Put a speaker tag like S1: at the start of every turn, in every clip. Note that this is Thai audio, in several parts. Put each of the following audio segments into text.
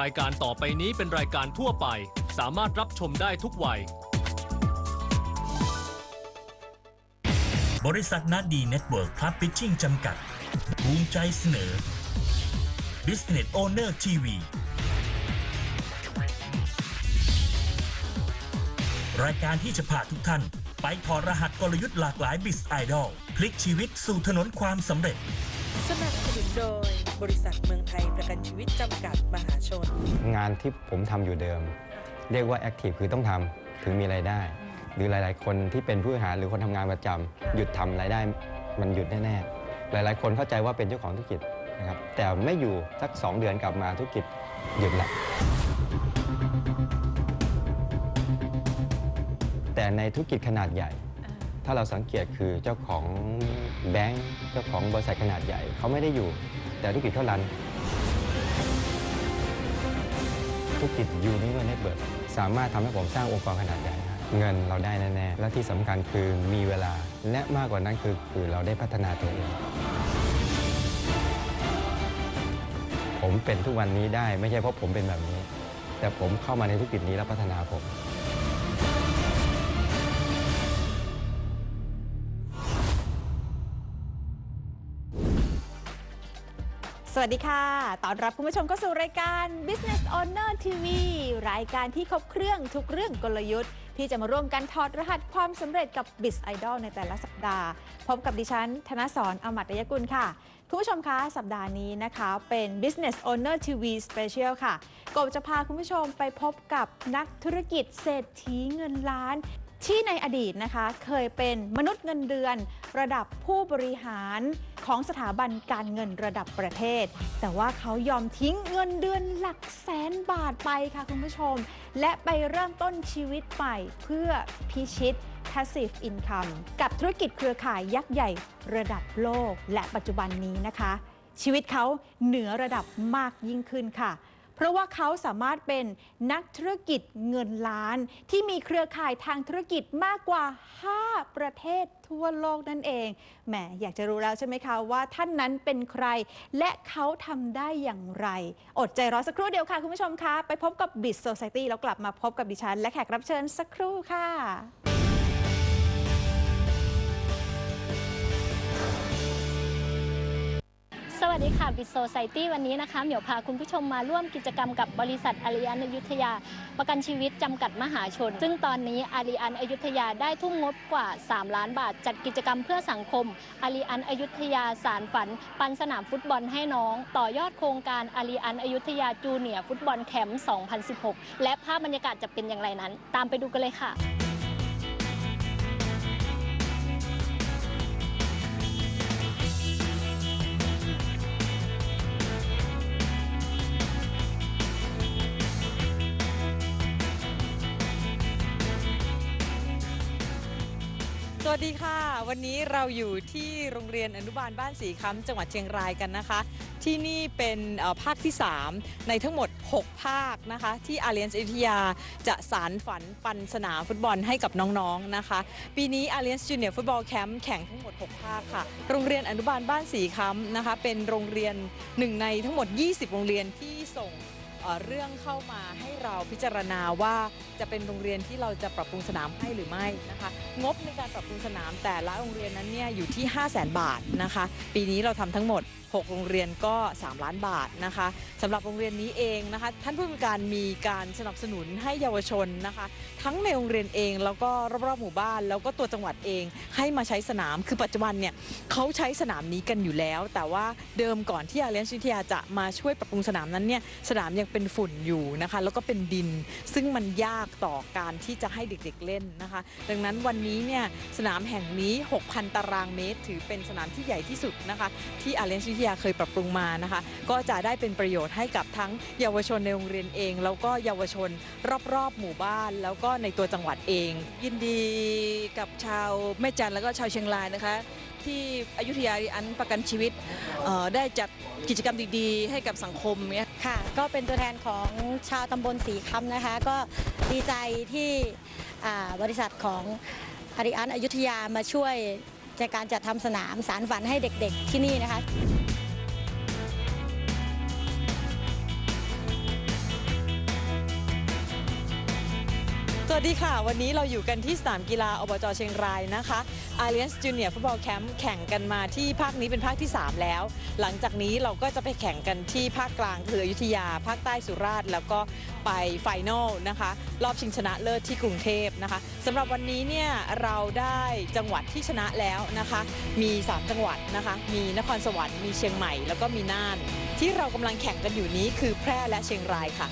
S1: รายการต่อไปนี้เป็นรายการทั่วไป สามารถรับชมได้ทุกวัย
S2: บริษัทนัดดีเน็ตเวิร์กพลับพิชชิ่งจำกัดภูมิใจเสนอ Business Owner TV รายการที่จะพาทุกท่าน ไปถอดรหัสกลยุทธ์หลากหลายบิสไอดอล พลิกชีวิตสู่ถนนความสำเร็จ
S3: สนับสนุนโดย บริษัทเมืองไทยประกันชีวิตจำกัดมหาชน
S4: งานที่ผมทำอยู่เดิม เรียกว่าแอคทีฟคือต้องทำถึงมีรายได้ หรือหลาย ๆ คนที่เป็นผู้บริหารหรือคนทำงานประจำหยุดทำรายได้มันหยุดแน่ ๆ หลาย ๆ คนเข้าใจว่าเป็นเจ้าของธุรกิจนะครับแต่ไม่อยู่สัก 2 เดือนกลับมาธุรกิจหยุดละแต่ในธุรกิจขนาดใหญ่ ถ้าเราสังเกตคือเจ้าของแบงก์เจ้าของบริษัทขนาดใหญ่ เขาไม่ได้อยู่ แต่ธุรกิจเขารันธุรกิจยูนิเวอร์เน็ตเวิร์กสามารถทำให้ผมสร้างองค์กรขนาดใหญ่เงินเราได้แน่ ๆ และที่สำคัญคือมีเวลา และมากกว่านั้นคือคือเราได้พัฒนาตัวเอง ผมเป็นทุกวันนี้ได้ไม่ใช่เพราะผมเป็นแบบนี้ แต่ผมเข้ามาในธุรกิจนี้แล้วพัฒนาผม
S5: วัสดีค่ะต้อนรับคุณผู้ชมเข้าสู่รายการ Business Owner TV รายการที่ครบเครื่องทุกเรื่องกลยุทธ์ ที่จะมาร่วมกันถอดรหัสความสำเร็จกับ Biz Idol ในแต่ละสัปดาห์ พบกับดิฉัน ธนสรอมัตยกุลค่ะ คุณผู้ชมคะ สัปดาห์นี้นะคะเป็น Business Owner TV Special ค่ะกบจะพาคุณผู้ชมไปพบกับนักธุรกิจเศรษฐีเงินล้าน ที่ในอดีตนะคะเคยเป็นมนุษย์เงินเดือน ระดับผู้บริหารของสถาบันการเงินระดับประเทศ แต่ว่าเขายอมทิ้งเงินเดือนหลักแสนบาทไปค่ะคุณผู้ชม และไปเริ่มต้นชีวิตใหม่เพื่อพิชิต passive income กับธุรกิจเครือข่ายยักษ์ใหญ่ระดับโลก และปัจจุบันนี้นะคะ ชีวิตเขาเหนือระดับมากยิ่งขึ้นค่ะ เพราะว่าเขาสามารถเป็นนักธุรกิจเงินล้าน ที่มีเครือข่ายทางธุรกิจมากกว่า 5 ประเทศทั่วโลกนั่นเองแหมอยากจะรู้แล้วใช่ไหมคะว่าท่านนั้นเป็นใคร และเขาทำได้อย่างไร อดใจรอสักครู่เดียวค่ะ คุณผู้ชมคะ ไปพบกับ b i z Society แล้วกลับมาพบกับดิฉัน และแขกรับเชิญสักครู่ค่ะ
S6: วัสดีค่ะบิ z โซไซตี้วันนี้นะคะเหมียวพาคุณผู้ชมมาร่วมกิจกรรมกับบริษัทอารีอันอยุธยา ประกันชีวิตจำกัดมหาชน ซึ่งตอนนี้อารีอันอยุธยาได้ทุ่มงบกว่า 3 ล้านบาท จัดกิจกรรมเพื่อสังคมอารีอันอยุธยาสารฝัน ปันสนามฟุตบอลให้น้อง ต่อยอดโครงการอารีอันอยุธยาจูเนียร์ฟุตบอลแคมป์ 2016 และภาพบรรยากาศจะเป็นอย่างไรนั้น ตามไปดูกันเลยค่ะ
S3: สวัสดีค่ะ วันนี้เราอยู่ที่โรงเรียนอนุบาลบ้านสีคำจังหวัดเชียงรายกันนะคะ ที่นี่เป็นภาคที่ 3 ในทั้งหมด 6 ภาคนะคะ ที่อาเลียนส์อยุธยาจะสารฝันปันสนามฟุตบอลให้กับน้องๆนะคะ ปีนี้อาเลียนส์จูเนียร์ฟุตบอลแคมป์แข่งทั้งหมด 6 ภาคค่ะ โรงเรียนอนุบาลบ้านสีคำนะคะ เป็นโรงเรียนหนึ่งในทั้งหมด 20 โรงเรียนที่ส่งเอ่อเรื่องเข้ามาให้เราพิจารณาว่า จะเป็นโรงเรียนที่เราจะปรับปรุงสนามให้หรือไม่นะคะ งบในการปรับปรุงสนามแต่ละโรงเรียนนั้นเนี่ยอยู่ที่ 5 0 0แสนบาทนะคะ ปีนี้เราทำทั้งหมด 6 โรงเรียนก็ 3 ล้านบาทนะคะสำหรับโรงเรียนนี้เองนะคะ ท่านผู้บริการมีการสนับสนุนให้เยาวชนนะคะ ทั้งในโรงเรียนเองแล้วก็รอบๆหมู่บ้าน แล้วก็ตัวจังหวัดเองให้มาใช้สนามคือปัจจุบันเนี่ยเขาใช้สนามนี้กันอยู่แล้ว แต่ว่าเดิมก่อนที่อาเลียนชิทยาจะมาช่วยปรับปรุงสนามนั้นเนี่ยสนามยังเป็นฝุ่นอยู่นะคะ แล้วก็เป็นดิน ซึ่งมันยากต่อการที่จะให้เด็กๆเล่นนะคะ ดังนั้นวันนี้เนี่ยสนามแห่งนี้ 6,000 ตารางเมตร ถือเป็นสนามที่ใหญ่ที่สุดนะคะ ที่อาเลนชิทยาเคยปรับปรุงมานะคะ ก็จะได้เป็นประโยชน์ให้กับทั้งเยาวชนในโรงเรียนเอง แล้วก็เยาวชนรอบๆ หมู่บ้าน แล้วก็ในตัวจังหวัดเอง
S7: ยินดีกับชาวแม่จันแล้วก็ชาวเชียงรายนะคะ ที่อยุธยาอันประกันชีวิตได้จัดกิจกรรมดีๆ ให้กับสังคมเนี่ย
S6: ค่ะ ก็เป็นตัวแทนของชาวตำบลสีคำนะคะ ก็ดีใจที่บริษัทของอาริอันอยุธยามาช่วยในการจัดทำสนามสารฝันให้เด็กๆที่นี่นะคะ
S3: สวัสดีค่ะ วันนี้เราอยู่กันที่สนามกีฬาอบจเชียงรายนะคะ Alliance Junior Football Camp แข่งกันมาที่ภาคนี้เป็นภาคที่ 3 แล้ว หลังจากนี้เราก็จะไปแข่งกันที่ภาคกลางคืออยุธยา ภาคใต้สุราษฎร์แล้วก็ไปไฟนอลนะคะ รอบชิงชนะเลิศที่กรุงเทพนะคะสำหรับวันนี้เนี่ยเราได้จังหวัดที่ชนะแล้วนะคะ มี 3 จังหวัดนะคะ มีนครสวรรค์มีเชียงใหม่ แล้วก็มีน่าน ที่เรากำลังแข่งกันอยู่นี้คือแพร่และเชียงรายค่ะ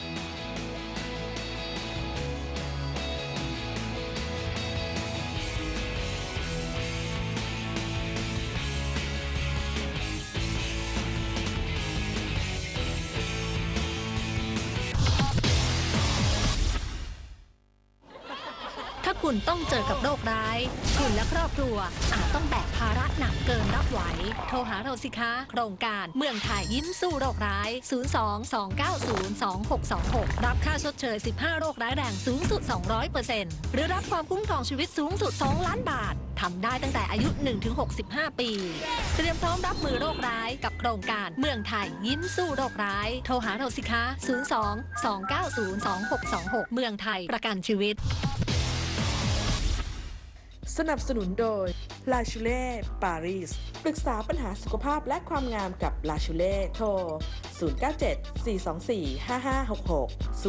S8: เจอกับโรคร้าย คุณและครอบครัวอาจต้องแบกภาระหนักเกินรับไหว โทรหาเราสิคะ โครงการเมืองไทยยิ้มสู้โรคร้าย 02-290-2626 รับค่าชดเชย 15 โรคร้ายแรงสูงสุด 200%หรือรับความคุ้มครองชีวิตสูงสุด 2 ล้านบาททำได้ตั้งแต่อายุ 1-65 ปี เตรียมพร้อมรับมือโรคร้ายกับโครงการเมืองไทยยิ้มสู้โรคร้าย โทรหาเราสิคะ 02-290-2626 เมืองไทยประกันชีวิต
S9: สนับสนุนโดยลาชูเล่ปารีสปรึกษาปัญหาสุขภาพและความงามกับลาชูเล่โทร 097 424 5566 02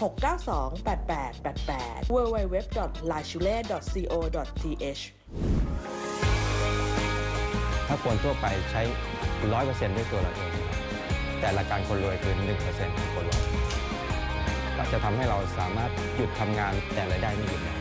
S9: 692 8888 www.lachule.co.th
S4: ถ้าคนทั่วไปใช้ 100%ด้วยตัวเราเอง แต่ละการคนรวยคือ 1%ของคนรวยก็จะทำให้เราสามารถหยุดทำงานแต่รายได้ไม่หยุดได้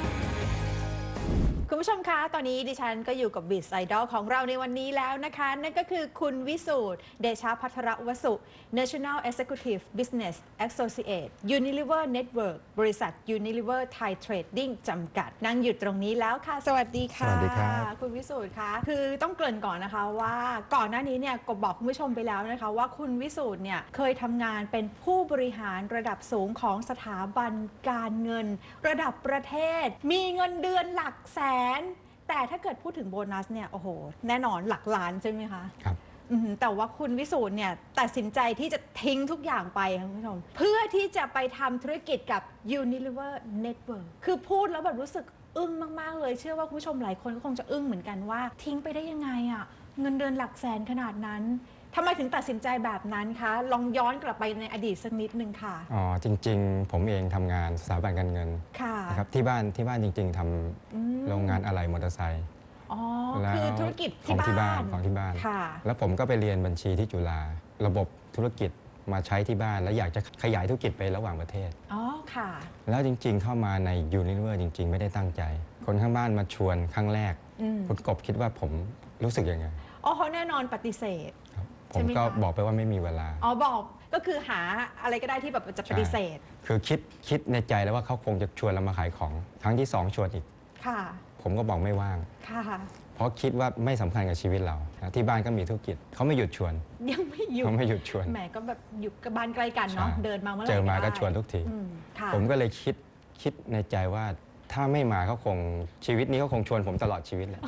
S5: คุณผู้ชมคะ ตอนนี้ดิฉันก็อยู่กับบิสไอดอลของเราในวันนี้แล้วนะคะ นั่นก็คือคุณวิสูตรเดชาพัทรวสุ National Executive Business Associate Unilever Network บริษัท Unilever Thai Trading จำกัด นั่งอยู่ตรงนี้แล้วค่ะ สวัสดีค่ะ
S4: สวัสดีครับ
S5: คุณวิสูตรคะ คือต้องเกริ่นก่อนนะคะว่าก่อนหน้านี้เนี่ยกบบอกคุณผู้ชมไปแล้วนะคะ ว่าคุณวิสูตรเนี่ยเคยทำงานเป็นผู้บริหารระดับสูงของสถาบันการเงิน ระดับประเทศ มีเงินเดือนหลักแสนแต่ถ้าเกิดพูดถึงโบนัสเนี่ยโอ้โห แน่นอนหลักล้านใช่ไหมคะ
S4: ครับ
S5: อืมแต่ว่าคุณวิสูตรเนี่ยตัดสินใจที่จะทิ้งทุกอย่างไปค่ะคุณผู้ชมเพื่อที่จะไปทำธุรกิจกับ Unilever Network คือพูดแล้วแบบรู้สึกอึ้งมาก ๆ เลย เชื่อว่าคุณผู้ชมหลายคนก็คงจะอึ้งเหมือนกันว่า ทิ้งไปได้ยังไงอะ่ะ เงินเดือนหลักแสนขนาดนั้น ทำไมถึงตัดสินใจแบบนั้นคะ ลองย้อนกลับไปในอดีตสักนิดนึงค่ะ
S4: อ๋อจริง ๆ ผมเองทำงานสถาบันการเงิน
S5: ค่ะ
S4: นะครับที่บ้านที่บ้านจริง ๆทำ
S5: อืม
S4: โรงงานอะไหล่มอเตอร์ไซค์
S5: อ๋อ
S4: แล้ว
S5: คือธุรกิจ
S4: ของที่บ้านของที่บ้าน
S5: ค่ะ
S4: แล้วผมก็ไปเรียนบัญชีที่จุฬาระบบธุรกิจมาใช้ที่บ้าน แล้วอยากจะขยายธุรกิจไประหว่างประเทศ
S5: อ๋อ ค่ะ
S4: แล้วจริง ๆ เข้ามาในยูนิเวอร์จริง ๆ ไม่ได้ตั้งใจ คนข้างบ้านมาชวนครั้งแรก
S5: อืม
S4: คุณกบคิดว่าผมรู้สึกยังไง
S5: อ๋อเขาแน่นอนปฏิเสธ
S4: ครับ ผ
S5: ใช่
S4: ม
S5: ไหม
S4: ก็
S5: คะ
S4: บอกไปว่าไม่มีเวลา
S5: อ๋อบอกก็คือหาอะไรก็ได้ที่แบบจะปฏิเสธ
S4: คือคิดคิดในใจแล้วว่าเขาคงจะชวนเรามาขายของครั้งที่สองชวนอีก
S5: ค่ะ
S4: ผมก็บอกไม่ว่าง
S5: ค่ะ
S4: เพราะคิดว่าไม่สำคัญกับชีวิตเรานะที่บ้านก็มีธุรกิจเขาไม่หยุดชวน
S5: ยังไม่หยุด
S4: เขาไม่หยุดชวน
S5: แหมก็แบบอยู่กับบ้านใกล้กันเนาะ
S4: ใช่
S5: เดินมาเมื่อไหร่
S4: เจอมาก็
S5: ได้
S4: ชวนทุกที
S5: อืมค่ะ
S4: ผมก็เลยคิดคิดในใจว่าถ้าไม่มาเขาคงชีวิตนี้เขาคงชวนผมตลอดชีวิตแหละ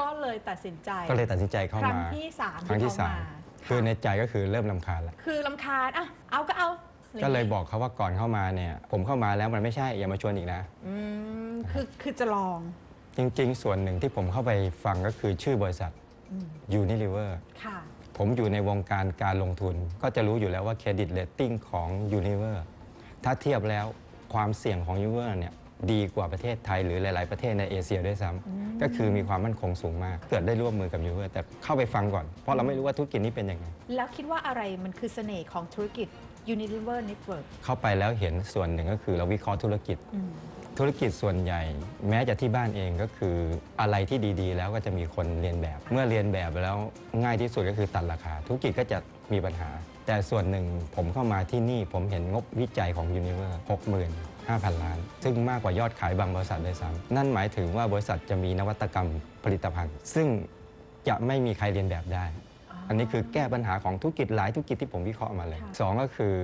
S5: ก็เลยตัดสินใจ
S4: ก็เลยตัดสินใจเข้า
S5: ครั้ง
S4: มา
S5: ที่สาม
S4: ครั้งที่
S5: เข
S4: สาม คือในใจก็คือเริ่มลำคาญแล้ว
S5: คือลำคาญอะเอาก็เอาะไร
S4: ก็เลยบอกเขาว่าก่อนเข้ามาเนี่ย ผมเข้ามาแล้วมันไม่ใช่อย่ามาชวนอีกนะ
S5: อืมคือคือจะลอง
S4: จริงๆ ส่วนหนึ่งที่ผมเข้าไปฟังก็คือชื่อบริษัท
S5: อืม
S4: Unilever
S5: ค่ะ
S4: ผมอยู่ในวงการการลงทุน ก็จะรู้อยู่แล้วว่าเครดิตเ a ตติ้งของ Unilever ถ้าเทียบแล้วความเสี่ยงของ Unilever เนี่ย ดีกว่าประเทศไทยหรือหลาย ๆ ประเทศในเอเชียด้วยซ้ำก็คือมีความมั่นคงสูงมาก เกิดได้ร่วมมือกับยูเวอร์แต่เข้าไปฟังก่อน เพราะเราไม่รู้ว่าธุรกิจนี้เป็นยังไง
S5: แล้วคิดว่าอะไรมันคือเสน่ห์ของธุรกิจ Unilever Network
S4: เข้าไปแล้วเห็นส่วนหนึ่งก็คือเราวิเคราะห์ธุรกิจธุรกิจส่วนใหญ่ แม้จะที่บ้านเองก็คืออะไรที่ดีๆ แล้วก็จะมีคนเรียนแบบ เมื่อเรียนแบบแล้วง่ายที่สุดก็คือตัดราคา ธุรกิจก็จะมีปัญหา แต่ส่วนหนึ่งผมเข้ามาที่นี่ผมเห็นงบวิจัยของยูเนเวอร์หกหมื่น 5,000 ล้าน ซึ่งมากกว่ายอดขายบางบริษัทด้วยซ้ำนั่นหมายถึงว่าบริษัทจะมีนวัตกรรมผลิตภัณฑ์ ซึ่งจะไม่มีใครเรียนแบบได้ อันนี้คือแก้ปัญหาของธุรกิจหลายธุรกิจที่ผมวิเคราะห์มาเลยสองก็คือ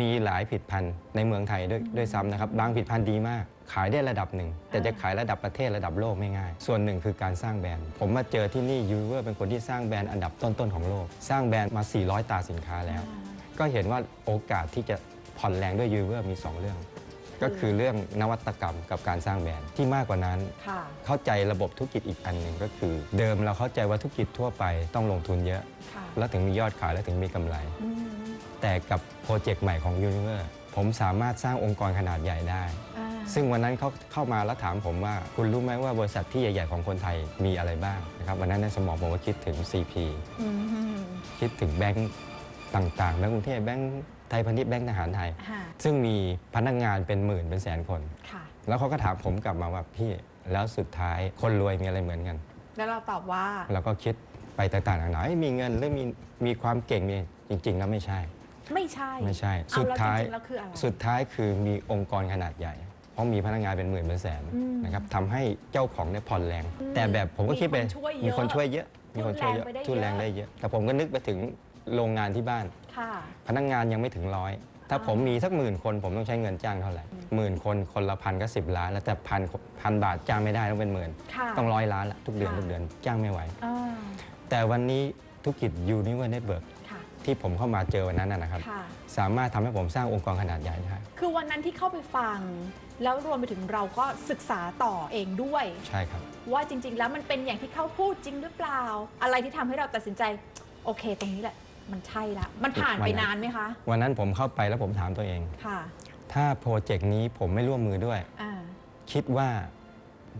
S4: มีหลายผิดพันธุ์ในเมืองไทยด้วยวยซ้ำนะครับบางผิดพันธุ์ดีมาก ขายได้ระดับหนึ่ง แต่จะขายระดับประเทศระดับโลกไม่ง่าย ส่วนหนึ่งคือการสร้างแบรนด์ ผมมาเจอที่นี่ยูเวอร์เป็นคนที่สร้างแบรนด์อันดับต้นๆของโลก สร้างแบรนด์มา 400 ตาสินค้าแล้ว ก็เห็นว่าโอกาสที่จะผ่อนแรงด้วยยูเวอร์มี 2 เรื่อง ก็คือเรื่องนวัตกรรมกับการสร้างแบรนด์ที่มากกว่านั้น
S5: ค่ะ
S4: เข้าใจระบบธุรกิจอีกอันหนึ่งก็คือ เดิมเราเข้าใจว่าธุรกิจทั่วไปต้องลงทุนเยอะ
S5: ค่ะ
S4: แล้วถึงมียอดขายแล้วถึงมีกำไร
S5: อืม
S4: แต่กับโปรเจกต์ใหม่ของ Univer ผมสามารถสร้างองค์กรขนาดใหญ่ได้
S5: อ่า
S4: ซึ่งวันนั้นเขาเข้ามาแล้วถามผมว่า คุณรู้ไหมว่าบริษัทที่ใหญ่ ๆ ของคนไทยมีอะไรบ้างนะครับวันนั้นในสมองผมก็คิดถึง CP
S5: อืม
S4: คิดถึงแบงก์ต่างๆแบงก์กรุงเทพแบงก์ ไทยพาณิชย์แบงก์ทหารไทย
S5: ค่ะ
S4: ซึ่งมีพนักงานเป็นหมื่นเป็นแสนคน
S5: ค่ะ
S4: แล้วเขาก็ถามผมกลับมาว่าพี่แล้วสุดท้ายคนรวยมีอะไรเหมือนกัน
S5: แล้วเราตอบว่า
S4: เราก็คิดไปต่างๆนานาเอ้ยมีเงินหรือมีมีความเก่งมีจริง ๆ แล้วไม่ใช่
S5: ไม่ใช่
S4: ไม่ใช่
S5: เอา
S4: สุด
S5: แล้ว
S4: ท้าย
S5: จริงๆแล้วคืออะไร
S4: สุดท้ายคือมีองค์กรขนาดใหญ่เพราะมีพนักงานเป็นหมื่นเป็นแสน
S5: อืม
S4: นะครับทำให้เจ้าของเนี่ยผ่อนแรง
S5: อืม
S4: แต่แบบผมก็คิดไป
S5: มีคนช่วยเยอะ
S4: มีคนช่วยเยอะมีคนช่วยเยอะ
S5: ทุ
S4: ทุ
S5: น
S4: น
S5: แร
S4: แรงง
S5: ไปได้
S4: ได้
S5: เย
S4: เย
S5: อะ
S4: อะ แต่ผมก็นึกไปถึงโรงงานที่บ้าน
S5: ค่ะ
S4: พนักงานยังไม่ถึงร้อย ถ้า
S5: อ่า
S4: ผมมีสักหมื่นคน ผมต้องใช้เงินจ้างเท่าไหร่หมื่นคนคนละพันก็สิบล้าน แล้วแต่พันพันบาทจ้างไม่ได้ต้องเป็นหมื่น
S5: ค่ะ
S4: ต้องร้อยล้านละทุกเดือน
S5: ค่ะ
S4: ทุกเดือนจ้างไม่ไหว
S5: อ่า
S4: แต่วันนี้ธุรกิจยูนิเวอร์เน็ตเวิร์ก
S5: ค่ะ
S4: ที่ผมเข้ามาเจอวันนั้นนะนะครับ
S5: ค่ะ
S4: สามารถทำให้ผมสร้างองค์กรขนาดใหญ่ได้
S5: คือวันนั้นที่เข้าไปฟัง แล้วรวมไปถึงเราก็ศึกษาต่อเองด้วย
S4: ใช่ครับ
S5: ว่าจริง ๆ แล้วมันเป็นอย่างที่เขาพูดจริงหรือเปล่า อะไรที่ทำให้เราตัดสินใจ โอเค ตรงนี้แหละ มันใช่ละมันผ่านไป
S4: วันนั้น
S5: นานไหมคะ
S4: วันนั้นผมเข้าไปแล้วผมถามตัวเอง
S5: ค่ะ
S4: ถ้าโปรเจกต์นี้ผมไม่ร่วมมือด้วย
S5: อ่า
S4: คิดว่า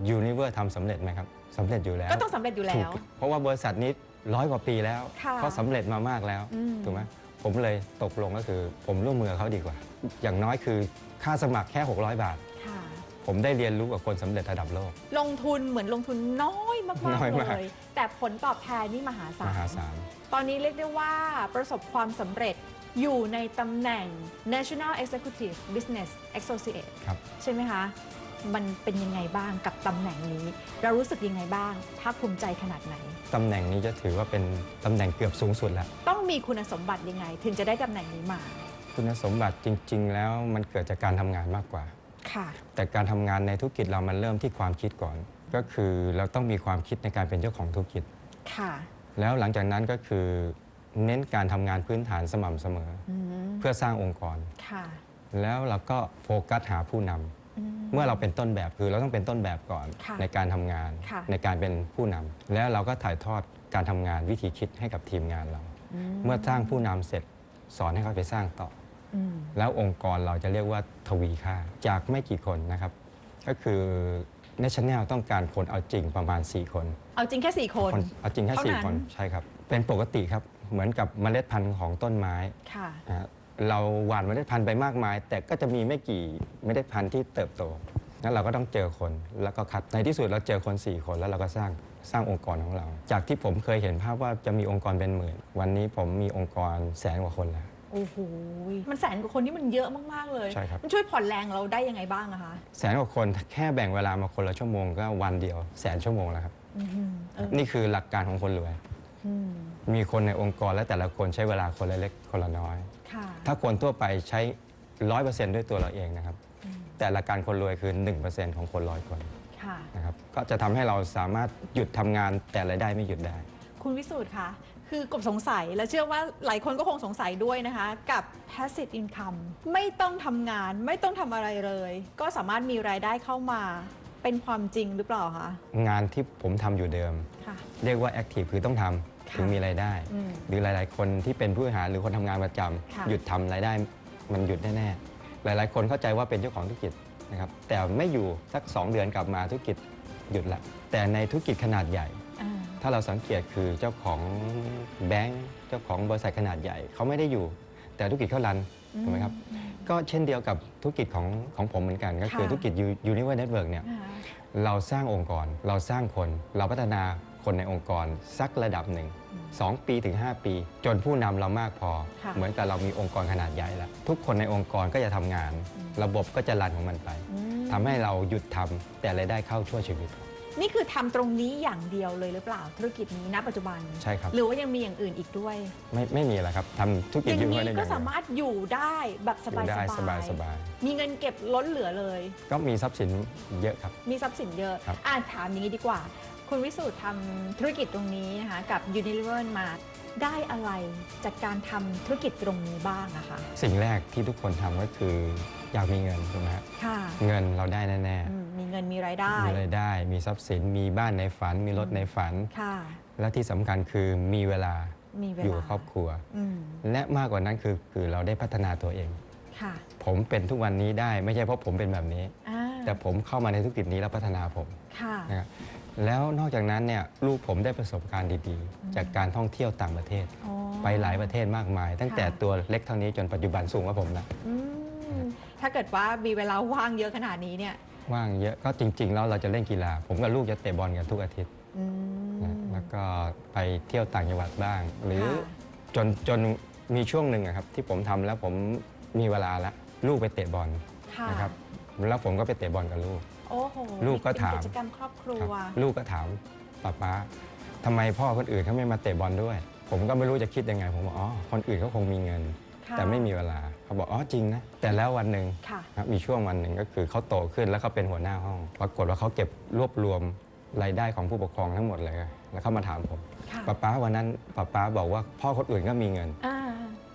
S4: ยูนิเวอร์ทำสำเร็จไหมครับสำเร็จอยู่แล้ว
S5: ก็ต้องสำเร็จอยู่
S4: ถู
S5: แล้
S4: ก
S5: ว
S4: เพราะว่าบริษัทนี้ร้อยกว่าปีแล้ว
S5: ค่ะ
S4: เขาสำเร็จมามากแล้ว
S5: อืม
S4: ถูกไหมผมเลยตกลงก็คือ ผมร่วมมือกับเขาดีกว่า อย่างน้อยคือค่าสมัครแค่ 600 บาท
S5: ค่ะ
S4: ผมได้เรียนรู้กับคนสำเร็จระดับโลก
S5: ลงทุนเหมือนลงทุนน้อยมาก
S4: น้อย
S5: ๆ
S4: มาก
S5: เลยแต่ผลตอบแทนนี่มหาศามล
S4: หาศาล
S5: ตอนนี้เรียกได้ว่าประสบความสำเร็จอยู่ในตำแหน่ง National Executive Business Associate
S4: ครับ
S5: ใช่ไหมคะ มันเป็นยังไงบ้างกับตำแหน่งนี้ เรารู้สึกยังไงบ้างภาคภูมิใจขนาดไหน
S4: ตำแหน่งนี้จะถือว่าเป็นตำแหน่งเกือบสูงสุดแล้ว
S5: ต้องมีคุณสมบัติยังไง ถึงจะได้ตำแหน่งนี้มา
S4: คุณสมบัติจริง ๆ แล้วมันเกิดจากการทำงานมากกว่า
S5: ค่ะ
S4: แต่การทำงานในธุรกิจเรามันเริ่มที่ความคิดก่อน ก็คือเราต้องมีความคิดในการเป็นเจ้าของธุรกิจ
S5: ค่ะ
S4: แล้วหลังจากนั้นก็คือเน้นการทำงานพื้นฐานสม่ำเสมอ
S5: อืม
S4: เพื่อสร้างองค์กร
S5: ค่ะ
S4: แล้วเราก็โฟกัสหาผู้นำ
S5: อืม
S4: เมื่อเราเป็นต้นแบบคือเราต้องเป็นต้นแบบก่อน
S5: ค่ะ
S4: ในการทำงาน
S5: ค่ะ
S4: ในการเป็นผู้นำแล้วเราก็ถ่ายทอดการทำงานวิธีคิดให้กับทีมงานเรา เมื่อสร้างผู้นำเสร็จสอนให้เขาไปสร้างต่อ
S5: อืม
S4: แล้วองค์กรเราจะเรียกว่าทวีค่า จากไม่กี่คนนะครับ ก็คือ National ต้องการคนเอาจริงประมาณ 4 คน
S5: เอาจริงแค่ 4 คน
S4: คนเอาจริงแค่
S5: เท่านั้น
S4: 4คนใช่ครับ เป็นปกติครับเหมือนกับเมล็ดพันธุ์ของต้นไม้
S5: ค่ะ
S4: อะเราหว่านเมล็ดพันธุ์ไปมากมาย แต่ก็จะมีไม่กี่เมล็ดพันธุ์ที่เติบโตนั้นเราก็ต้องเจอคนแล้วก็คัดในที่สุดเราเจอคน 4 คนแล้วเราก็สร้างสร้างองค์กรของเรา จากที่ผมเคยเห็นภาพว่าจะมีองค์กรเป็นหมื่น วันนี้ผมมีองค์กรแสนกว่าคนแล้ว
S5: โอ้โหมันแสนกว่าคนนี่มันเยอะมาก ๆ เลย
S4: ใช่ครับ
S5: มันช่วยผ่อนแรงเราได้ยังไงบ้างอะคะ
S4: แสนกว่าคนแค่แบ่งเวลามาคนละชั่วโมงก็วันเดียวแสนชั่วโมงแล้วครับ
S5: อืมเออ
S4: นี่คือหลักการของคนรวย
S5: อืม
S4: มีคนในองค์กรและแต่ละคนใช้เวลาคนละเล็กคนละน้อย
S5: ค่ะ
S4: ถ้าคนทั่วไปใช้ร้อยเปอร์เซ็นต์ด้วยตัวเราเองนะครับ
S5: อืม
S4: แต่หลักการคนรวยคือ1%ของคนร้อยคน
S5: ค่ะ
S4: นะครับ ก็จะทำให้เราสามารถหยุดทำงานแต่รายได้ไม่หยุดได้
S5: คุณวิสูตรคะ คือกบสงสัยและเชื่อว่าหลายคนก็คงสงสัยด้วยนะคะ กับ passive income ไม่ต้องทำงานไม่ต้องทำอะไรเลย ก็สามารถมีรายได้เข้ามาเป็นความจริงหรือเปล่าคะ
S4: งานที่ผมทำอยู่เดิม
S5: ค่ะ
S4: เรียกว่า active คือต้องทำ
S5: ค่ะ
S4: ถึงมีรายได้
S5: อืม
S4: หรือหลาย ๆ คนที่เป็นผู้บริหารหรือคนทำงานประจำ
S5: ค่ะ
S4: หยุดทำรายได้มันหยุดแน่ๆหลาย ๆ คนเข้าใจว่าเป็นเจ้าของธุรกิจนะครับแต่ไม่อยู่สัก 2 เดือนกลับมาธุรกิจหยุดละแต่ในธุรกิจขนาดใหญ่
S5: อ่า
S4: ถ้าเราสังเกตคือเจ้าของแบงก์เจ้าของบริษัทขนาดใหญ่เขาไม่ได้อยู่ แต่ธุรกิจเขารันถูกไหมครับก็เช่นเดียวกับธุรกิจของของผมเหมือนกัน ก็คือ
S5: ค่ะ
S4: ธุรกิจยูนิเวอร์เน็ตเวิร์กเนี่ย
S5: นะคะ
S4: เราสร้างองค์กร เราสร้างคน เราพัฒนาคนในองค์กรสักระดับหนึ่ง2 ปีถึง 5 ปี จนผู้นำเรามากพอ
S5: ค่ะ
S4: เหมือนกับเรามีองค์กรขนาดใหญ่แล้ว ทุกคนในองค์กรก็จะทำงาน ระบบก็จะรันของมันไป
S5: อืม
S4: ทำให้เราหยุดทำแต่รายได้เข้าชั่วชีวิต
S5: นี่คือทำตรงนี้อย่างเดียวเลยหรือเปล่าธุรกิจนี้ณปัจจุบัน
S4: ใช่ครับ
S5: หรือว่ายังมีอย่างอื่นอีกด้วย
S4: ไม่ไม่มีแล้วครับทำธุร
S5: อ
S4: กิจ
S5: ย่าง
S4: ยูนิ
S5: นี้
S4: เวอร์เน็ต
S5: ก็สามารถอยู่ได้แบบส
S4: อบา
S5: ย
S4: ยู่ได้สบาย
S5: ๆ
S4: สบาย
S5: มีเงินเก็บล้นเหลือเลย
S4: ก็มีทรัพย์สินเยอะครับ
S5: มีทรัพย์สินเยอะ
S4: ครับ
S5: อ่าถามอย่างนี้ดีกว่า คุณวิสูตรทำธุรกิจตรงนี้นะคะกับ Unilever มาได้อะไรจากการทำธุรกิจตรงนี้บ้างอะคะ
S4: สิ่งแรกที่ทุกคนทำก็คืออยากมีเงินถูกไหมฮะ
S5: ค่ะ
S4: เงินเราได้แน่
S5: อืมมี เงินมีรายได้
S4: ๆมีรายได้ มีทรัพย์สิน มีบ้านในฝัน มีรถในฝัน
S5: ค่ะ
S4: และที่สำคัญคือมีเวลา
S5: มีเว
S4: อยู่
S5: ลา
S4: กับครอบครัว
S5: อืม
S4: และมากกว่านั้นคือคือเราได้พัฒนาตัวเอง
S5: ค่ะ
S4: ผมเป็นทุกวันนี้ได้ไม่ใช่เพราะผมเป็นแบบนี้
S5: อ่า
S4: แต่ผมเข้ามาในธุรกิจนี้แล้วพัฒนาผม
S5: ค่ะ
S4: นะครับแล้วนอกจากนั้นเนี่ยลูกผมได้ประสบการณ์ดีๆ จากการท่องเที่ยวต่างประเทศ
S5: อ๋อ
S4: ไปหลายประเทศมากมาย ตั้งแต่
S5: ค่ะ
S4: ตัวเล็กเท่านี้จนปัจจุบันสูงกว่าผมนะ
S5: อืมถ้าเกิดว่ามีเวลาว่างเยอะขนาดนี้เนี่ย
S4: ว่างเยอะก็จริง ๆ แล้วเราจะเล่นกีฬา ผมกับลูกจะเตะบอลกันทุกอาทิตย์
S5: อืม
S4: นะแล้วก็ไปเที่ยวต่างจังหวัดบ้าง หรือ
S5: ค่ะ
S4: จนจนมีช่วงหนึ่งอะครับที่ผมทำแล้วผมมีเวลาแล้วลูกไปเตะบอล
S5: ค่ะ
S4: นะครับแล้วผมก็ไปเตะบอลกับลูก
S5: โอ้โห
S4: ลูกก็ถาม
S5: เป็นกิจกรรมครอบครั
S4: ครับ
S5: ว
S4: ลูกก็ถามป้าป๊าทำไมพ่อคนอื่นเขาไม่มาเตะบอลด้วย ผมก็ไม่รู้จะคิดยังไง ผมบอกอ๋อคนอื่นเขาคงมีเงิน
S5: ค่ะ
S4: แต่ไม่มีเวลา เขาบอกอ๋อจริงนะ แต่แล้ววันหนึ่ง
S5: ค่ะ
S4: ครับมีช่วงวันหนึ่งก็คือเขาโตขึ้นแล้วเขาเป็นหัวหน้าห้อง ปรากฏว่าเขาเก็บรวบรวมรายได้ของผู้ปกครองทั้งหมดเลยแล้วเขามาถามผม
S5: ค่ะ
S4: ป้าป๊าวันนั้นป้าป๊าบอกว่าพ่อคนอื่นก็มีเงิน
S5: อ่า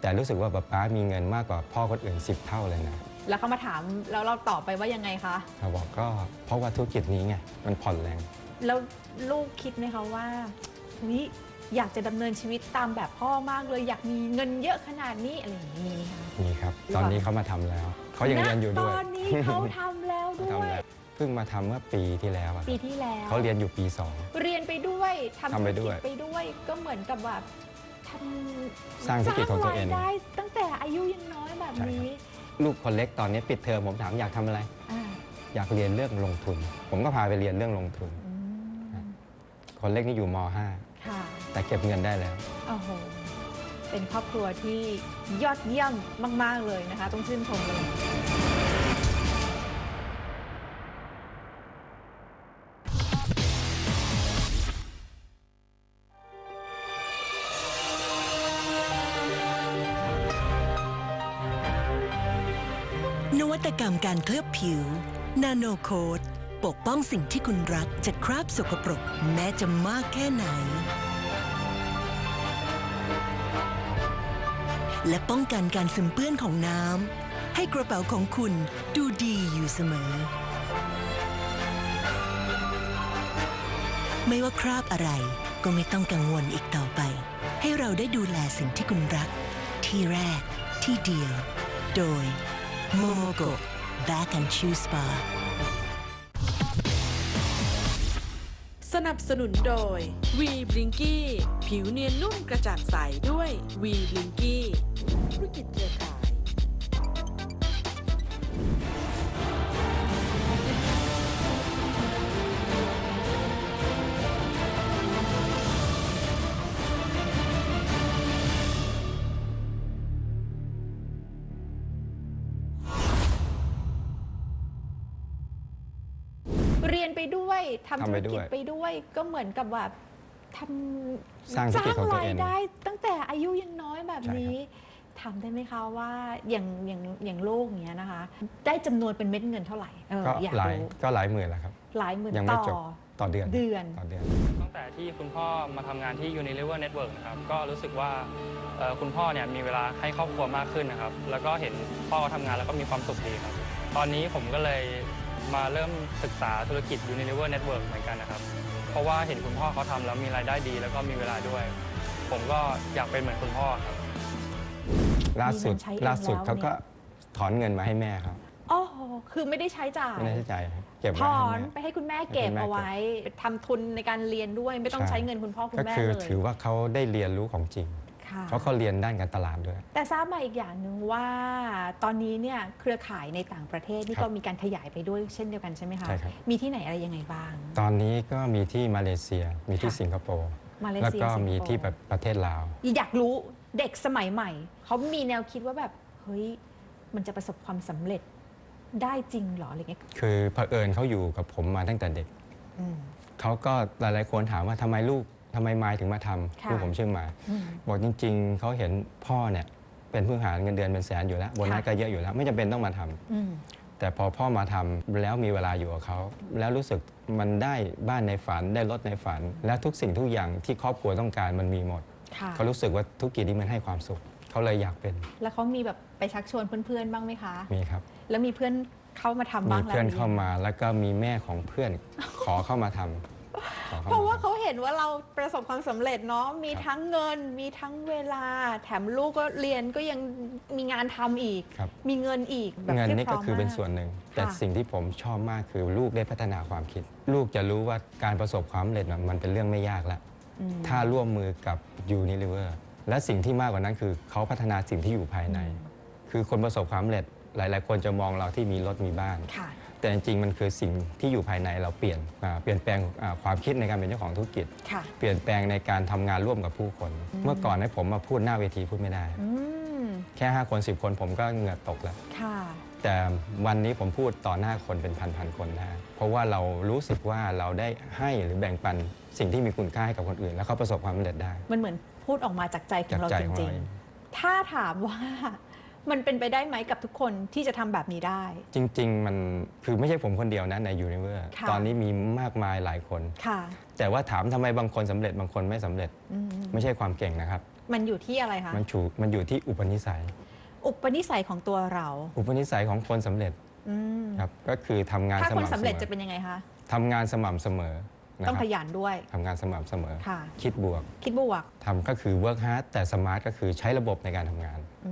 S4: แต่รู้สึกว่าป้าป๊ามีเงินมากกว่าพ่อคนอื่น 10 เท่าเลยนะ
S5: แล้วเขามาถามแล้วเราตอบไปว่ายังไงคะ
S4: เขาบอกก็เพราะว่าธุรกิจนี้ไงมันผ่อนแรง
S5: แล้วลูกคิดไหมคะว่าเฮ้ย อยากจะดำเนินชีวิตตามแบบพ่อมากเลย อยากมีเงินเยอะขนาดนี้อะไรอย่างนี้ค่ะ
S4: นี่ครับตอนนี้เขามาทำแล้ว เขายังเรียนอยู่ด้วย
S5: ณตอนนี้เขาทำแล้วด้
S4: ทำ
S5: วย
S4: แล้วเพิ่งมาทำเมื่อปีที่แล้วอะ
S5: ปีที่แล้ว
S4: เขาเรียนอยู่ปีสอง
S5: เรียนไปด้วยทำ
S4: ทำไป
S5: ธุร
S4: ด้
S5: กิ
S4: วย
S5: จไปด้วยก็เหมือนกับแบบทำ
S4: สร้างธุรกิจของตัวเอง
S5: สร้ารายได้ตั้งแต่อายุยังน้อยแบบนี้
S4: ลูกคนเล็กตอนนี้ปิดเทอมผมถามอยากทำอะไร
S5: อ่า
S4: อยากเรียนเรื่องลงทุน ผมก็พาไปเรียนเรื่องลงทุน
S5: อืม
S4: คนเล็กนี่อยู่ม
S5: ค่ะ
S4: .5 แต่เก็บเงินได้แล้ว
S5: โอ้โห เป็นครอบครัวที่ยอดเยี่ยมมาก ๆ เลยนะคะ ต้องชื่นชมเลย
S10: นวัตกรรมการเคลือบผิว นาโนโคดปกป้องสิ่งที่คุณรักจากคราบสกปรกแม้จะมากแค่ไหน และป้องกันการซึมเปื้อนของน้ำให้กระเป๋าของคุณดูดีอยู่เสมอ ไม่ว่าคราบอะไรก็ไม่ต้องกังวลอีกต่อไป ให้เราได้ดูแลสิ่งที่คุณรัก ที่แรก ที่เดียว โดยโมโมโก Back and Choose Spa
S9: สนับสนุนโดยวีบลิงกี้ผิวเนียนนุ่มกระจ่างใสด้วยวีบลิงกี้ ธุรกิจเครือข่าย
S5: เรียนไปด้วยทำ
S4: ทำ
S5: ธุ
S4: ไป
S5: ร
S4: ด้
S5: กิ
S4: ว
S5: จ
S4: ย
S5: ไปด้วย ก็เหมือนกับแบบทำ
S4: สร้างธุรกิจของตัวเอง
S5: รายได้ตั้งแต่อายุยังน้อยแบบ
S4: ใช่ครับ
S5: นี้ ถามได้ไหมคะว่าอย่างอย่างอย่างลูกเนี้ยนะคะ ได้จำนวนเป็นเม็ดเงินเท่าไหร่เออ
S4: ก็
S5: อยาก
S4: หลาย
S5: รู้
S4: ก็หลายหมื่นแล้วครับ
S5: หลายหมื่น
S4: ยังไม่
S5: ต่อ
S4: จบ ต่อเดือน
S5: เดือน
S4: ต่อเดือน
S11: ตั้งแต่ที่คุณพ่อมาทำงานที่ Unilever Network นะครับ ก็รู้สึกว่าเอ่อคุณพ่อเนี่ยมีเวลาให้ครอบครัวมากขึ้นนะครับ แล้วก็เห็นพ่อเขาทำงานแล้วก็มีความสุขดีครับ ตอนนี้ผมก็เลยมาเริ่มศึกษาธุรกิจ Unilever Network เหมือนกันนะครับ เพราะว่าเห็นคุณพ่อเขาทำแล้วมีรายได้ดี แล้วก็มีเวลาด้วย ผมก็อยากเป็นเหมือนคุณพ่อครับ
S4: ล่าสุด
S5: มีเงินใช้เอง
S4: ล่าสุด
S5: แล้ว
S4: เขาก็
S5: เนี่ย
S4: ถอนเงินมาให้แม่ครับ
S5: โอ้โหคือไม่ได้ใช้จ่าย
S4: ไม่ได้ใช้จ่ายครับเก็บ
S5: ถ
S4: ไว้
S5: อ
S4: ให้
S5: น
S4: แม่
S5: ไปให้คุณแม่เก็บ
S4: ให้คุณแม่
S5: เอาไว้ทำทุนในการเรียนด้วยไม่ต้อง
S4: ใช่
S5: ใช้เงินคุณพ่อคุณ
S4: ก็
S5: แม่
S4: คือ
S5: เลย
S4: ถือว่าเขาได้เรียนรู้ของจริง
S5: ค่ะ
S4: เพราะเขาเรียนด้านการตลาดด้วย
S5: แต่ทราบมาอีกอย่างหนึ่งว่าตอนนี้เนี่ยเครือข่ายในต่างประเทศนี่
S4: ครับ
S5: ก็มีการขยายไปด้วยเช่นเดียวกันใช่ไหมคะ
S4: ใช่ครับ
S5: มีที่ไหนอะไรยังไงบ้าง
S4: ตอนนี้ก็มีที่มาเลเซีย มีที่
S5: ค่ะ
S4: สิงคโปร์
S5: มาเล
S4: แล้ว
S5: เซีย
S4: ก็
S5: สิงคโปร์
S4: มีที่แบบประเทศลาว
S5: อยากรู้ เด็กสมัยใหม่ เขามีแนวคิดว่าแบบเฮ้ยมันจะประสบความสำเร็จได้จริงเหรออะไรเงี้ย
S4: คือเผอิญเขาอยู่กับผมมาตั้งแต่เด็ก
S5: อืม
S4: เขาก็หลายๆคนถามว่าทำไมลูกทำไมมายถึงมาทำ
S5: ค่ะ
S4: ลูกผมชื่อมาย
S5: อืม
S4: บอกจริง ๆ เขาเห็นพ่อเนี่ยเป็นผู้หาเงินเดือนเป็นแสนอยู่แล้วโบนัส
S5: ค่ะ
S4: ก็เยอะอยู่แล้ว ไม่จำเป็นต้องมาทำ
S5: อืม
S4: แต่พอพ่อมาทำแล้วมีเวลาอยู่กับเขาแล้วรู้สึกมันได้บ้านในฝันได้รถในฝัน และทุกสิ่งทุกอย่างที่ครอบครัวต้องการมันมีหมด
S5: ค่ะ
S4: เขารู้สึกว่าธุรกิจนี้มันให้ความสุข เขาเลยอยากเป็น
S5: แล้วเขามีแบบไปชักชวนเพื่อนๆ บ้างไหมคะ
S4: มีครับ
S5: แล้วมีเพื่อนเข้ามาทำ
S4: มี
S5: บ้างแล้ว
S4: เพื่อน
S5: หรื
S4: เข้า
S5: ยัง
S4: มาแล้วก็มีแม่ของเพื่อน ขอเข้ามาทำขอเข้า
S5: เพราะ
S4: มา
S5: ว่า
S4: ทำ
S5: เขาเห็นว่าเราประสบความสำเร็จเนาะ มี
S4: ครับ
S5: ทั้งเงิน มีทั้งเวลา แถมลูกก็เรียนก็ยังมีงานทำอีก
S4: ครับ
S5: มีเงินอีกแบบ
S4: เงิน
S5: พียบ
S4: นี่
S5: พร้
S4: ก็
S5: ม
S4: คือเป็น
S5: มาก
S4: ส่วนหนึ่ง แต่
S5: ค่ะ
S4: สิ่งที่ผมชอบมากคือลูกได้พัฒนาความคิด ลูกจะรู้ว่าการประสบความสำเร็จน่ะมันเป็นเรื่องไม่ยากแล้ว
S5: อืม
S4: ถ้าร่วมมือกับ Unilever และสิ่งที่มากกว่านั้นคือเขาพัฒนาสิ่งที่อยู่ภายใน คือคนประสบความสำเร็จหลาย ๆ คนจะมองเราที่มีรถมีบ้าน
S5: ค่ะ
S4: แต่จริงๆ มันคือสิ่งที่อยู่ภายในเราเปลี่ยนอ่าเปลี่ยนแปลงอ่าความคิดในการเป็นเจ้าของธุรกิจ
S5: ค่ะ
S4: เปลี่ยนแปลงในการทำงานร่วมกับผู้คน
S5: อืม
S4: เมื่อก่อนให้ผมมาพูดหน้าเวทีพูดไม่ได้
S5: อืม
S4: แค่ 5 คน 10 คนผมก็เหงื่อตกแล้ว
S5: ค่ะ
S4: แต่วันนี้ผมพูดต่อหน้าคนเป็นพันๆคนได้เพราะว่าเรารู้สึกว่าเราได้ให้หรือแบ่งปัน สิ่งที่มีคุณค่าให้กับคนอื่น แล้วเขาประสบความสำเร็จได้
S5: มันเหมือนพูดออกมาจากใจขอ
S4: จาก
S5: งเรา
S4: ใจ
S5: จ
S4: ของ
S5: ริ
S4: เรา
S5: ง
S4: เอง
S5: ๆ ถ้าถามว่ามันเป็นไปได้ไหมกับทุกคนที่จะทำแบบนี้ได้
S4: จริง ๆ มันคือไม่ใช่ผมคนเดียวนะในยูนิเวอร์
S5: ค่ะ
S4: ตอนนี้มีมากมายหลายคน
S5: ค่ะ
S4: แต่ว่าถามทำไมบางคนสำเร็จบางคนไม่สำเร็จ
S5: อืม
S4: ไม่ใช่ความเก่งนะครับ
S5: มันอยู่ที่อะไรคะ
S4: มันถูกมันอยู่ที่อุปนิสัย
S5: อุปนิสัยของตัวเรา
S4: อุปนิสัยของคนสำเร็จ
S5: อืม
S4: ครับก็คือทำงาน
S5: ถ้า
S4: ส
S5: คน
S4: ม่ำเส
S5: สำเร็จ
S4: ม
S5: จะ
S4: อ
S5: เป็นยังไงคะ
S4: ทำงานสม่ำเสมอนะ
S5: ต้อง
S4: ค
S5: ข
S4: รับ
S5: ยันด้วย
S4: ทำงานสม่ำเสมอ
S5: ค่ะ
S4: คิดบวก
S5: คิดบวก
S4: ทำก็คือ work hard แต่ smart ก็คือใช้ระบบในการทำงาน
S5: อื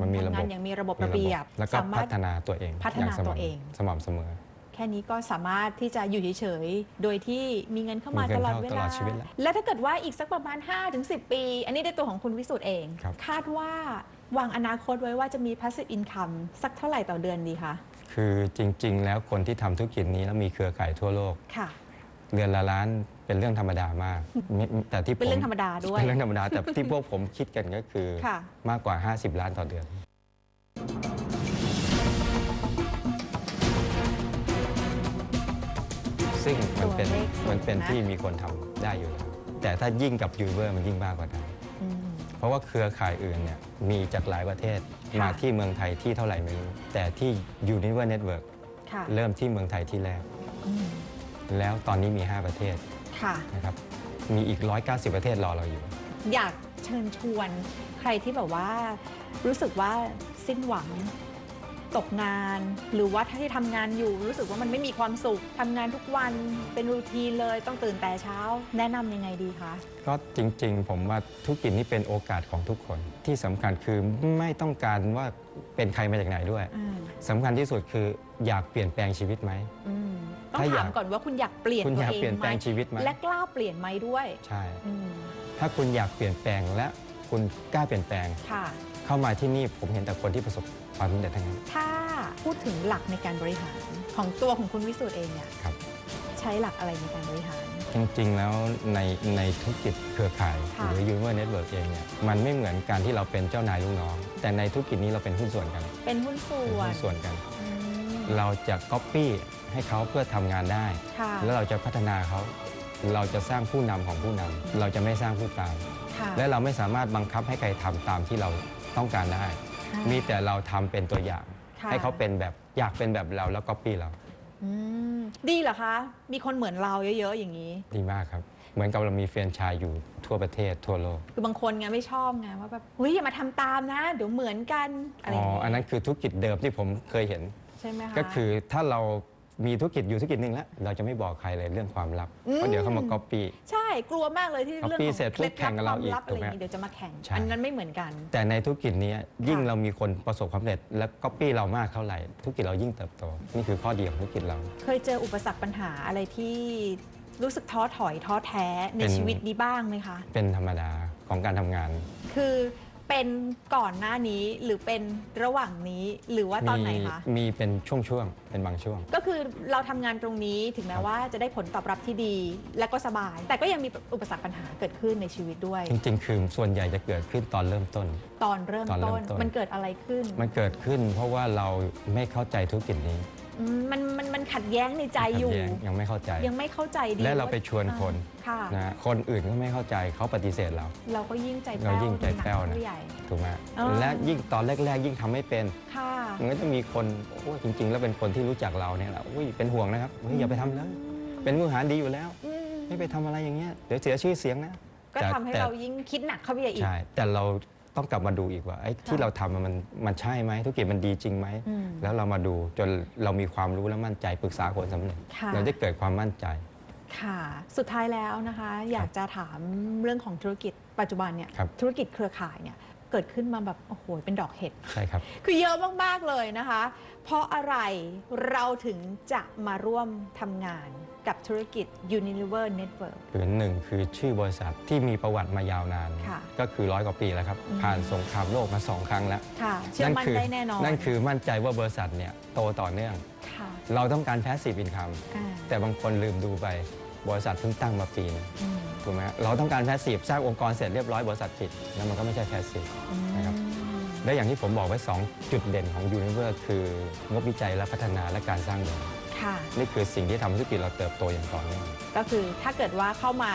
S4: มันมีระบบ
S5: ทำงานอย่างมีระบบระเบียบ
S4: แล้วก็
S5: สามาร
S4: พั
S5: ถ
S4: ฒนาตัวเอง
S5: พัฒนา
S4: ย่สม่ำ
S5: ตัวเอง
S4: สม่ำเสมอ
S5: แค่นี้ก็สามารถที่จะอยู่เฉยๆ โดยที่มีเงินเข้ามา
S4: มีเงิน
S5: ตลอด
S4: เข้า
S5: เว
S4: ตล
S5: ลา
S4: อดชีวิตแล้ว
S5: และถ้าเกิดว่าอีกสักประมาณ 5-10 ปี อันนี้ในตัวของคุณวิสุทธ์เอง
S4: ครับ
S5: คาดว่าวางอนาคตไว้ว่าจะมี passive income สักเท่าไหร่ต่อเดือนดีคะ
S4: คือจริง ๆ แล้วคนที่ทำธุรกิจนี้แล้วมีเครือข่ายทั่วโลก
S5: ค่ะ
S4: เดือนละล้านเป็นเรื่องธรรมดามากไม่แต่ที่
S5: เป็นเรื่อง
S4: ผ
S5: ธรรมดาด้วย
S4: เป็นเรื่องธรรมดาแต่ที่พวกผมคิดกันก็คือ
S5: ค่ะ
S4: มากกว่า 50 ล้านต่อเดือน ซึ่งมันเป็น
S5: ตัวเลขสูง
S4: มันเป็น
S5: นะ
S4: ที่มีคนทำได้อยู่แล้วแต่ถ้ายิ่งกับยูเวอร์มันยิ่งมากกว่านั้น
S5: อืม
S4: เพราะว่าเครือข่ายอื่นเนี่ยมีจากหลายประเทศ
S5: ค่ะ
S4: มาที่เมืองไทยที่เท่าไหร่ไม่รู้ แต่ที่ Univer Network
S5: ค่ะ
S4: เริ่มที่เมืองไทยที่แรก
S5: อืม
S4: แล้วตอนนี้มี 5 ประเทศ
S5: ค่ะ
S4: นะครับ มีอีก 190 ประเทศรอเราอยู่
S5: อยากเชิญชวนใครที่แบบว่ารู้สึกว่าสิ้นหวัง ตกงาน หรือว่าถ้าที่ทำงานอยู่รู้สึกว่ามันไม่มีความสุขทำงานทุกวันเป็นรูทีนเลยต้องตื่นแต่เช้า แนะนำยังไงดีคะ
S4: ก็จริงๆ ผมว่าธุรกิจนี้เป็นโอกาสของทุกคน ที่สำคัญคือไม่ต้องการว่าเป็นใครมาจากไหนด้วย
S5: อืม
S4: สำคัญที่สุดคืออยากเปลี่ยนแปลงชีวิตไหม
S5: อืมต้อง
S4: ถ้าอยา
S5: ถากมก่อนว่าคุณอยากเปลี่ยน
S4: คุณ
S5: ตัว
S4: อยาก
S5: เอง
S4: เปลี่ยน
S5: ไห
S4: แป
S5: ม
S4: ลงชีวิตไหม
S5: และกล้าเปลี่ยนไหมด้วย
S4: ใช่
S5: อืม
S4: ถ้าคุณอยากเปลี่ยนแปลงและคุณกล้าเปลี่ยนแปลง
S5: ค่ะ
S4: เข้ามาที่นี่ผมเห็นแต่คนที่ประสบ ความสำเร็จทั้งนั้น
S5: ถ้าพูดถึงหลักในการบริหารของตัวของคุณวิสุทธ์เองเนี่ย
S4: ครับ
S5: ใช้หลักอะไรในการบริหาร
S4: จริงๆ แล้วในในธุรกิจเครือข่าย
S5: ค่ะ
S4: หรือ Univer Network เองเนี่ยมันไม่เหมือนการที่เราเป็นเจ้านายลูกน้อง แต่ในธุรกิจนี้เราเป็นหุ้นส่วนกัน
S5: เป็นหุ้นส่
S4: เป็น
S5: ว
S4: หุ้
S5: น
S4: นส่วนกัน
S5: อืม
S4: เราจะก๊อปปี้ให้เขาเพื่อทำงานได้
S5: ค่ะ
S4: แล้วเราจะพัฒนาเขา เราจะสร้างผู้นำของผู้นำเราจะไม่สร้างผู้ตาม
S5: ค่ะ
S4: และเราไม่สามารถบังคับให้ใครทำตามที่เราต้องการได้
S5: ค่ะ
S4: มีแต่เราทำเป็นตัวอย่าง
S5: ค่ะ
S4: ให้เขาเป็นแบบอยากเป็นแบบเราแล้วก๊อปปี้เรา
S5: อืมดีเหรอคะ มีคนเหมือนเราเยอะๆอย่างนี้
S4: ดีมากครับ เหมือนกับเรามีแฟรนไชายอยู่ทั่วประเทศทั่วโลก
S5: คือบางคนไงไม่ชอบไงว่าแบบเฮ้ยอย่ามาทำตามนะ เดี๋ยวเหมือนกันอะไรอ
S4: อ๋อ
S5: ย่างนี้
S4: อันนั้นคือธุรกิจเดิมที่ผมเคยเห็น
S5: ใช่ไหมคะ
S4: ก็คือถ้าเรา มีธุรกิจอยู่ธุรกิจหนึ่งแล้ว เราจะไม่บอกใครเลยเรื่องความลับ
S5: อืม
S4: เพราะเดี๋ยวเขามาก๊อปปี้
S5: ใช่กลัวมากเลยที่
S4: เอา
S5: เรื่อง
S4: ปี
S5: ของ
S4: เสร็จ
S5: เคล็ด
S4: ปุ๊บแข่งกับ
S5: ลั
S4: เรา
S5: บความ
S4: อีก
S5: ลับอะไร
S4: ถูกไหม
S5: อย่างนี้เดี๋ยวจะมาแข่ง
S4: ใช่
S5: อันนั้นไม่เหมือนกัน
S4: แต่ในธุรกิจนี้ยิ่ง
S5: ค่ะ
S4: เรามีคนประสบความสำเร็จและก๊อปปี้เรามากเท่าไหร่ธุรกิจเรายิ่งเติบโต นี่คือข้อดีของธุรกิจเรา
S5: เคยเจออุปสรรคปัญหาอะไรที่รู้สึกท้อถอยท้อแท้ใน
S4: เป็น
S5: ชีวิตนี้บ้างไหมคะ
S4: เป็นธรรมดาของการทำงาน
S5: คือ เป็นก่อนหน้านี้หรือเป็นระหว่างนี้หรือว่าตอนไหน
S4: มี
S5: คะ
S4: มีเป็นช่วงๆ เป็นบางช่วง
S5: ก็คือเราทำงานตรงนี้ถึงแม้ว่าจะได้ผลตอบรับที่ดี และก็สบาย แต่ก็ยังมีอุปสรรคปัญหาเกิดขึ้นในชีวิตด้วย
S4: จริงๆ คือส่วนใหญ่จะเกิดขึ้นตอนเริ่มต้น
S5: ตอนเริ่ม
S4: ตอนเริ่
S5: ต้
S4: ม
S5: น
S4: ต้น
S5: มันเกิดอะไรขึ้น
S4: มันเกิดขึ้นเพราะว่าเราไม่เข้าใจธุรกิจนี้
S5: อืมมันมันมันขัดแย้งในใจอยู่
S4: ขัดแย้งยังไม่เข้าใจ
S5: ยังไม่เข้าใจดี
S4: และเรา
S5: ว่
S4: ไปชวนคน
S5: ค่ะ
S4: นะคนอื่นก็ไม่เข้าใจเขาปฏิเสธเรา
S5: เราก็ยิ่งใจ
S4: เรา
S5: แป้ว
S4: ยิ่งใจแป้ว
S5: หนัก
S4: นะ
S5: ผู้ใหญ่
S4: ถูกไหม
S5: อ๋อ
S4: และยิ่งตอนแรก ๆ ยิ่งทำไม่เป็น
S5: ค่ะ
S4: มันก็จะมีคนโอ้ยจริง ๆ แล้วเป็นคนที่รู้จักเราเนี่ยแหละอุ้ยเป็นห่วงนะครับเฮ้ยอย่าไปทำเลยเป็นมือหารดีอยู่แล้ว
S5: อืม
S4: ไม่ไปทำอะไรอย่างเงี้ยเดี๋ยวเสียชื่อเสียงนะ
S5: ก็
S4: แต่
S5: ทำให้
S4: แต่
S5: เรายิ่งคิดหนักเข้าไปอีก
S4: ใช่แต่เรา ต้องกลับมาดูอีกว่าไอ้ที่
S5: ค่ะ
S4: เราทำอะมันมันใช่ไหมธุรกิจมันดีจริงไหม
S5: อืม
S4: แล้วเรามาดูจนเรามีความรู้และมั่นใจปรึกษาคนสำเร็จ
S5: ค่ะ
S4: เราได้เกิดความมั่นใจ
S5: ค่ะ สุดท้ายแล้วนะคะ อยากจะถามเรื่องของธุรกิจปัจจุบันเนี่ย
S4: ครับ
S5: ธุรกิจเครือข่ายเนี่ยเกิดขึ้นมาแบบโอ้โหเป็นดอกเห็ด
S4: ใช่ครับ
S5: คือเยอะมาก ๆ เลยนะคะ เพราะอะไรเราถึงจะมาร่วมทำงาน กับธุรกิจ Unilever Network
S4: คือหนึ่งคือชื่อบริษัทที่มีประวัติมายาวนาน
S5: ค่ะ
S4: ก็คือร้อยกว่าปีแล้วครับ
S5: อืม
S4: ผ่านสงครามโลกมาสองครั้งแล้ว
S5: ค่ะเชื่อมั่น
S4: คื
S5: ได้แน่นอน
S4: นั่นคือมั่นใจว่าบริษัทเนี่ยโตต่อเนื่อง
S5: ค่ะ
S4: เราต้องการแพสซีฟอินคัม
S5: อ่า
S4: แต่บางคนลืมดูไปบริษัทเพิ่งตั้งมาปีหนึง
S5: อืม
S4: ถูกไหมฮะเราต้องการแพสซีฟสร้างองค์กรเสร็จเรียบร้อยบริษัทปิดแล้วมันก็ไม่ใช่แพสซีฟ นะครับ และอย่างที่ผมบอกไว้ 2 จุดเด่นของ Unilever คืองบวิจัยและพัฒนาและการสร้างแบรนด์
S5: ค่ะ
S4: นี่คือสิ่งที่ทำให้ธุรกิจเราเติบโตอย่างต่อเนื่อง
S5: ก็คือถ้าเกิดว่าเข้ามา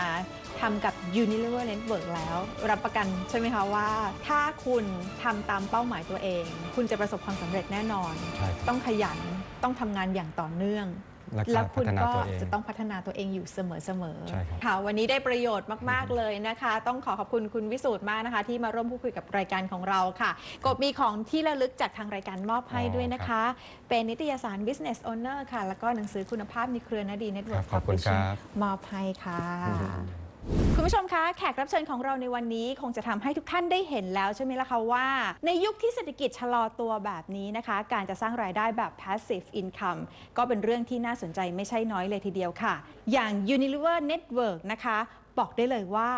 S5: ทำกับ Unilever Network แล้ว รับประกันใช่ไหมคะว่า ถ้าคุณทำตามเป้าหมายตัวเอง คุณจะประสบความสำเร็จแน่นอน
S4: ใช่ครับ
S5: ต้องขยันต้องทำงานอย่างต่อเนื่อง
S4: และ
S5: แล้
S4: กาวร
S5: คุ
S4: พั
S5: ณ
S4: ฒนา
S5: ก็
S4: ตัวเอง
S5: จะต้องพัฒนาตัวเองอยู่เสมอๆ
S4: ใช่ครับ
S5: ค่ะ วันนี้ได้ประโยชน์มาก ๆ เลยนะคะ ต้องขอขอบคุณคุณวิสูตรมากนะคะ ที่มาร่วมพูดคุยกับรายการของเราค่ะ กบมีของที่ระลึกจากทางรายการมอบให้ด้วยนะคะ เป็นนิตยสาร Business Owner ค่ะ แล้วก็หนังสือคุณภาพในเครือนาดีเน็ตเวิร์ก
S4: ครับขอบคุณครับ
S5: มอบให้ค่ะ คุณผู้ชมคะแขกรับเชิญของเราในวันนี้คงจะทำให้ทุกท่านได้เห็นแล้วใช่ไหมล่ะคะว่า ในยุคที่เศรษฐกิจชะลอตัวแบบนี้นะคะ การจะสร้างรายได้แบบ passive income ก็เป็นเรื่องที่น่าสนใจไม่ใช่น้อยเลยทีเดียวค่ะ อย่าง Unilever Network นะคะบอกได้เลยว่า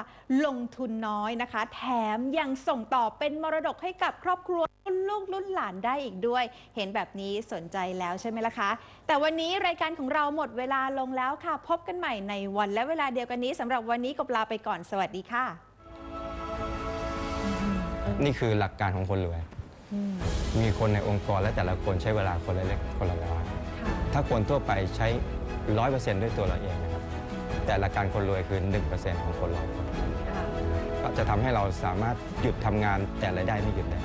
S5: ลงทุนน้อยนะคะ แถมยังส่งต่อเป็นมรดกให้กับครอบครัว รุ่นลูกรุ่นหลานได้อีกด้วย เห็นแบบนี้สนใจแล้วใช่ไหมล่ะคะ แต่วันนี้รายการของเราหมดเวลาลงแล้วค่ะ พบกันใหม่ในวันและเวลาเดียวกันนี้สำหรับวันนี้กบลาไปก่อนสวัสดีค่ะ
S4: นี่คือหลักการของคนรวย มีคนในองค์กรและแต่ละคนใช้เวลาคนละเล็กคนละน้อยถ้าคนทั่วไปใช้ร้อยเปอร์เซ็นต์ด้วยตัวเราเองนะครับ แต่หลักการคนรวยคือ1%ของคนร้อยคนก็จะทำให้เราสามารถหยุดทำงานแต่รายได้ไม่หยุดได้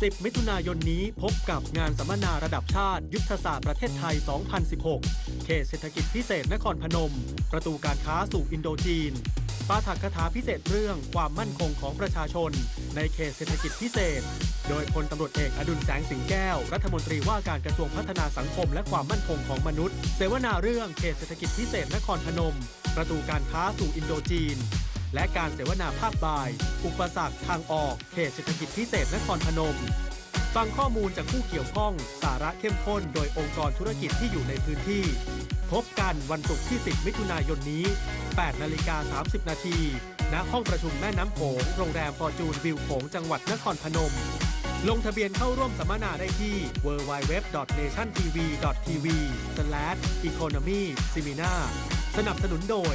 S1: 10 มิถุนายนนี้พบกับงานสัมมนาระดับชาติ ยุทธศาสตร์ประเทศไทย 2016 เขตเศรษฐกิจพิเศษนครพนม ประตูการค้าสู่อินโดจีนปาฐกถาพิเศษเรื่องความมั่นคงของประชาชน ในเขตเศรษฐกิจพิเศษ โดยพลตำรวจเอกอดุลแสงสิงแก้ว รัฐมนตรีว่าการกระทรวงพัฒนาสังคมและความมั่นคงของมนุษย์ เสวนาเรื่องเขตเศรษฐกิจพิเศษนครพนม ประตูการค้าสู่อินโดจีน และการเสวนาภาคบ่าย อุปสรรคทางออกเขตเศรษฐกิจพิเศษนครพนม ฟังข้อมูลจากผู้เกี่ยวข้อง สาระเข้มข้นโดยองค์กรธุรกิจที่อยู่ในพื้นที่ พบกันวันศุกร์ที่ 10 มิถุนายนนี้ 8 นาฬิกา 30 นาที ณ ห้องประชุมแม่น้ำโขง โรงแรมฟอร์จูนวิวโขง จังหวัดนครพนม ลงทะเบียนเข้าร่วมสัมมนาได้ที่ www.nationtv.tv/economy seminar สนับสนุนโดย